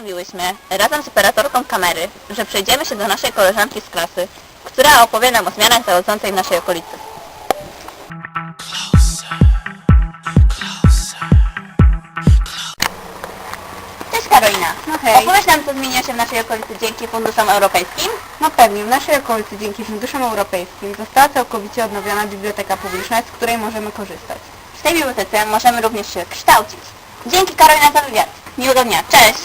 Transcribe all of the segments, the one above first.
postanowiłyśmy, razem z operatorką kamery, że przejdziemy się do naszej koleżanki z klasy, która opowie nam o zmianach zachodzącej w naszej okolicy. Cześć Karolina. No hej. Opowiesz nam, co zmieniło się w naszej okolicy dzięki funduszom europejskim? No pewnie, w naszej okolicy dzięki funduszom europejskim została całkowicie odnowiona biblioteka publiczna, z której możemy korzystać. W tej bibliotece możemy również się kształcić. Dzięki Karolina za wywiad. Miłego dnia. Cześć!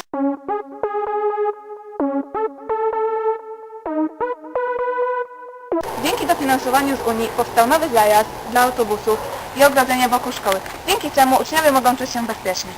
Dzięki dofinansowaniu z Unii powstał nowy zajazd dla autobusów i ogrodzenie wokół szkoły, dzięki czemu uczniowie mogą czuć się bezpiecznie.